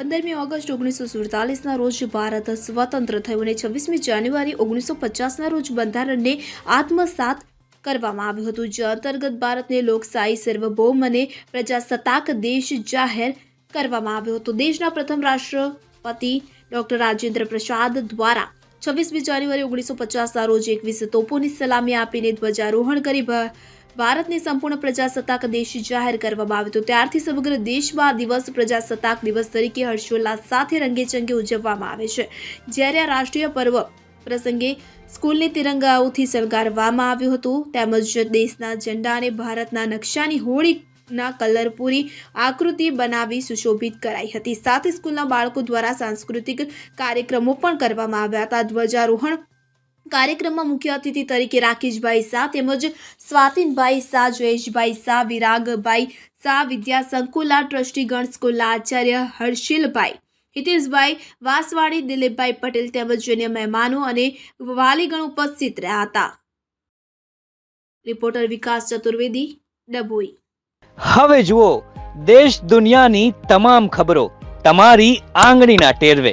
પંદરમી ઓગસ્ટ ઓગણીસો સુડતાલીસના રોજ ભારત સ્વતંત્ર થયું અને છવ્વીસમી જાન્યુઆરી ઓગણીસો પચાસના રોજ બંધારણને આત્મસાત કરવામાં આવ્યું હતું, જે અંતર્ગત ભારતને લોકશાહી સર્વભૌમ અને પ્રજાસત્તાક દેશ જાહેર કરવામાં આવ્યો હતો. દેશના પ્રથમ રાષ્ટ્રપતિ ડોક્ટર રાજેન્દ્ર પ્રસાદ દ્વારા છવ્વીસમી જાન્યુઆરી ઓગણીસો પચાસના રોજ એકવીસ તોપોની સલામી આપીને ધ્વજારોહણ કરી ભારતને સંપૂર્ણ પ્રજાસત્તાક દેશ જાહેર કરવામાં આવ્યો હતો ત્યારથી સમગ્ર દેશમાં દિવસ પ્રજાસત્તાક દિવસ તરીકે હર્ષોલ્લાસ સાથે રંગેચંગે ઉજવવામાં આવે છે. જ્યારે આ રાષ્ટ્રીય પર્વ પ્રસંગે સ્કૂલને તિરંગાઓથી શણગારવામાં આવ્યું હતું, તેમજ દેશના ઝંડા અને ભારતના નકશાની હોળીના કલર પૂરી આકૃતિ બનાવી સુશોભિત કરાઈ હતી. સાથે સ્કૂલના બાળકો દ્વારા સાંસ્કૃતિક કાર્યક્રમો પણ કરવામાં આવ્યા હતા. ધ્વજારોહણ કાર્યક્રમમાં મુખ્ય અતિથિ તરીકે રાકેશભાઈ શાહ તેમજ સ્વાતિનભાઈ શાહ, જયેશભાઈ શાહ, વિરાગભાઈ શાહ, વિદ્યા સંકુલા ટ્રસ્ટીગણ સ્કૂલના આચાર્ય હર્ષિલભાઈ, હિતેશભાઈ વાસવાણી, દિલીપભાઈ પટેલ તેમજ અન્ય મહેમાનો અને વાલીગણ ઉપસ્થિત રહ્યા હતા. રિપોર્ટર વિકાસ ચતુર્વેદી, ડભોઈ. હવે જુઓ, દેશ દુનિયાની તમામ ખબરો તમારી આંગળીના ટેરવે.